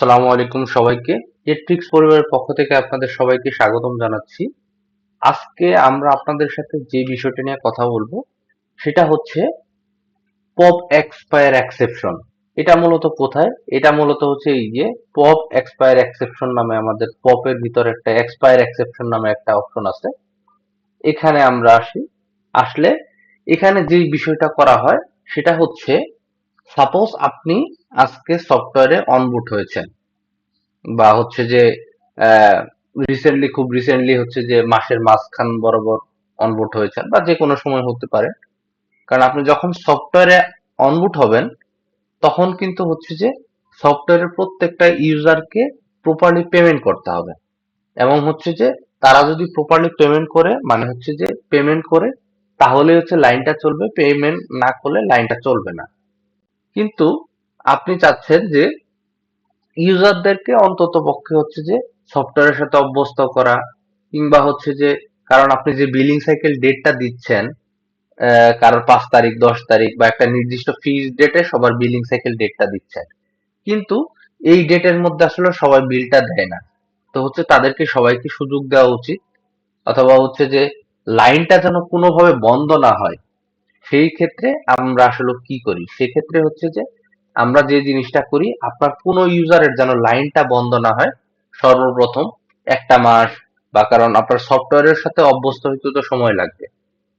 আসসালামু আলাইকুম সবাইকে। নেটফ্লিক্স পরিবারের পক্ষ থেকে আপনাদের সবাইকে স্বাগতম জানাচ্ছি। আজকে আমরা আপনাদের সাথে যে বিষয়টা নিয়ে কথা বলব, সেটা হচ্ছে পপ এক্সপায়ার এক্সেপশন এটা মূলত কোথায়? এটা মূলত হচ্ছে এই যে পপ এক্সপায়ার এক্সেপশন নামে আমাদের পপের ভিতরে একটা এক্সপায়ার এক্সেপশন নামে একটা অপশন আছে। এখানে আমরা আসি। আসলে এখানে যে বিষয়টা করা হয়, সেটা হচ্ছে সাপোজ আপনি আজকে সফটওয়্যারে অনবুট হয়েছেন বা হচ্ছে যে রিসেন্টলি খুব রিসেন্টলি হচ্ছে যে মাসের মাঝখান বরাবর অনবুট হয়েছেন বা যে কোনো সময় হতে পারে। কারণ আপনি যখন সফটওয়্যারে অনবুট হবেন, তখন কিন্তু হচ্ছে যে সফটওয়্যারের প্রত্যেকটা ইউজারকে প্রপারলি পেমেন্ট করতে হবে। এবং হচ্ছে যে তারা যদি প্রপারলি পেমেন্ট করে মানে হচ্ছে যে পেমেন্ট করে তাহলে হচ্ছে লাইনটা চলবে। পেমেন্ট না করলে লাইনটা চলবে না। কিন্তু আপনি চাচ্ছেন যে ইউজারদেরকে অন্তত পক্ষে হচ্ছে যে সফটওয়্যারের সাথে অভ্যস্ত করা, কিংবা হচ্ছে যে কারণ আপনি যে বিলিং সাইকেল ডেটটা দিচ্ছেন কারোর পাঁচ তারিখ, দশ তারিখ বা একটা নির্দিষ্ট ফিক্স ডেটে সবার বিলিং সাইকেল ডেটটা দিচ্ছেন। কিন্তু এই ডেটের মধ্যে আসলে সবাই বিলটা দেয় না। তো হচ্ছে তাদেরকে সবাইকে সুযোগ দেওয়া উচিত, অথবা হচ্ছে যে লাইনটা যেন কোনোভাবে বন্ধ না হয়। সেই ক্ষেত্রে আমরা আসলে কি করি? সেক্ষেত্রে হচ্ছে যে, আমরা যে জিনিসটা করি, আপনার কোনো ইউজারের যেন লাইনটা বন্ধ না হয়, সর্বপ্রথম একটা মাস বা কারণ আপনার সফটওয়্যারের সাথে অভ্যস্ত হইতে তো সময় লাগবে।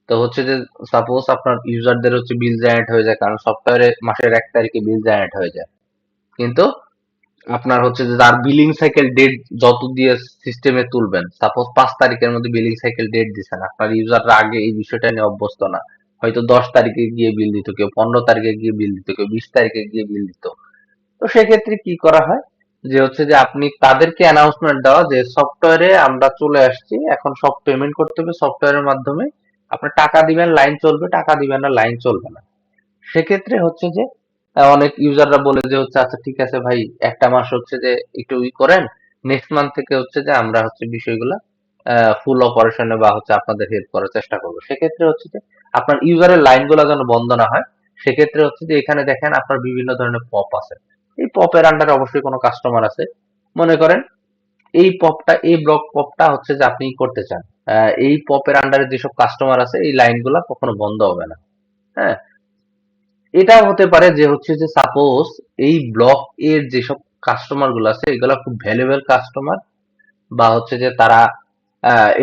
তো হচ্ছে যে সাপোজ আপনার ইউজারদের হচ্ছে বিল জেনারেট হয়ে যায়, কারণ সফটওয়্যারে মাসের এক তারিখে বিল জেনারেট হয়ে যায়। কিন্তু আপনার হচ্ছে যে তার বিলিং সাইকেল ডেট যত দিয়ে সিস্টেমে তুলবেন সাপোজ পাঁচ তারিখের মধ্যে বিলিং সাইকেল ডেট দিচ্ছেন আপনার ইউজাররা আগে এই বিষয়টা নিয়ে অভ্যস্ত না। হয়তো দশ তারিখে গিয়ে বিল দিত কেউ, পনেরো তারিখে গিয়ে বিল দিত কেউ, বিশ তারিখে গিয়ে বিল দিত। তো সেক্ষেত্রে কি করা হয়? যে হচ্ছে যে আপনি তাদেরকে অ্যানাউন্সমেন্ট দেওয়া যে সফটওয়্যারে আমরা চলে আসছি, এখন সব পেমেন্ট করতে হবে সফটওয়্যারের মাধ্যমে। আপনি টাকা দিবেন লাইন চলবে, টাকা দিবেন না লাইন চলবে না। সেক্ষেত্রে হচ্ছে যে অনেক ইউজাররা বলে যে হচ্ছে আচ্ছা ঠিক আছে ভাই, একটা মাস হচ্ছে যে একটু ই করেন নেক্সট মান্থ থেকে হচ্ছে যে আমরা হচ্ছে বিষয়গুলো ফুল অপারেশনে বা হচ্ছে আপনাদের হেল্প করার চেষ্টা করব। সেক্ষেত্রে হচ্ছে যে আপনার ইউজারের লাইনগুলো যেন বন্ধ না হয়, সেক্ষেত্রে হচ্ছে যে এখানে দেখেন আপনার বিভিন্ন ধরনের পপ আছে। এই পপের আন্ডারে অবশ্যই কোনো কাস্টমার আছে। মনে করেন এই পপটা এই ব্লক পপটা হচ্ছে যে আপনি করতে চান। এই পপের আন্ডারে যেসব কাস্টমার আছে, এই লাইনগুলো কখনো বন্ধ হবে না। হ্যাঁ? এটা হতে পারে যে হচ্ছে যে সাপোজ এই ব্লক এর যেসব কাস্টমারগুলো আছে, এগুলো খুব ভ্যালুয়েবল কাস্টমার বা হচ্ছে যে তারা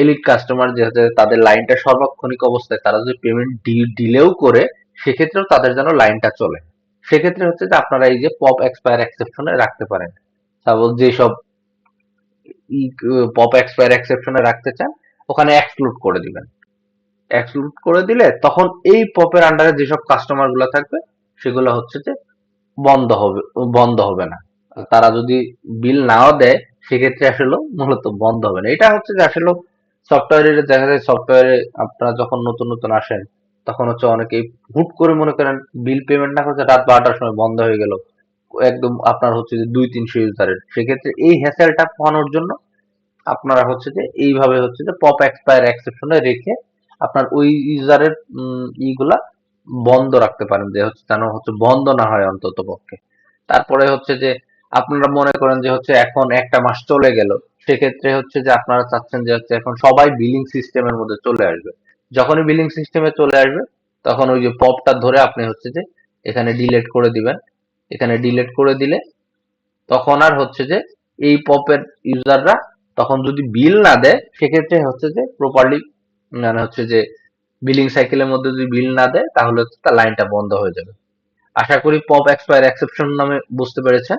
এলিট কাস্টমার যে তাদের লাইনটা সর্বক্ষণিক অবস্থায় তারা যদি পেমেন্ট ডিলেও করে, সেক্ষেত্রেও তাদের যেন লাইনটা চলে। সেক্ষেত্রে হচ্ছে যে আপনারা এই যে পপ এক্সপায়ার এক্সেপশনে রাখতে পারেন। সাপোজ যেসব পপ এক্সপায়ার এক্সেপশনে রাখতে চান, ওখানে এক্সক্লুড করে দিবেন। এক্সক্লুড করে দিলে তখন এই পপের আন্ডারে যেসব কাস্টমারগুলো থাকবে, সেগুলো হচ্ছে যে বন্ধ হবে বন্ধ হবে না। তারা যদি বিল নাও দেয় সেক্ষেত্রে আসলে মূলত বন্ধ হবে না। এটা হচ্ছে যে আসলে সফটওয়্যারে দেখা যায় সফটওয়্যারে আপনারা যখন নতুন নতুন আসেন, তখন হচ্ছে অনেকেই হুট করে মনে করেন বিল পেমেন্ট না করতে রাত বারোটার সময় বন্ধ হয়ে গেল। একদম আপনার হচ্ছে যে দুই তিনশো ইউজারের সেক্ষেত্রে এই হ্যাসেলটা পাওয়ানোর জন্য আপনারা হচ্ছে যে এইভাবে হচ্ছে যে পপ এক্সপায়ার এক্সেপশনে রেখে আপনার ওই ইউজারের ইগুলা বন্ধ রাখতে পারেন। যে হচ্ছে যেন হচ্ছে বন্ধ না হয় অন্তত পক্ষে তারপরে হচ্ছে যে আপনারা মনে করেন যে হচ্ছে এখন একটা মাস চলে গেল, সেক্ষেত্রে হচ্ছে যে আপনারা চাচ্ছেন যে হচ্ছে এখন সবাই বিলিং সিস্টেমের মধ্যে চলে আসবে। যখনই বিলিং সিস্টেমে চলে আসবে, তখন ওই যে পপটা ধরে আপনি হচ্ছে যে এখানে ডিলেট করে দিবেন। এখানে ডিলেট করে দিলে তখন আর হচ্ছে যে এই পপের ইউজাররা তখন যদি বিল না দেয়, সেক্ষেত্রে হচ্ছে যে প্রপারলি মানে হচ্ছে যে বিলিং সাইকেলের মধ্যে যদি বিল না দেয়, তাহলে হচ্ছে তার লাইনটা বন্ধ হয়ে যাবে। আশা করি পপ এক্সপায়ার এক্সেপশন নামে বুঝতে পেরেছেন।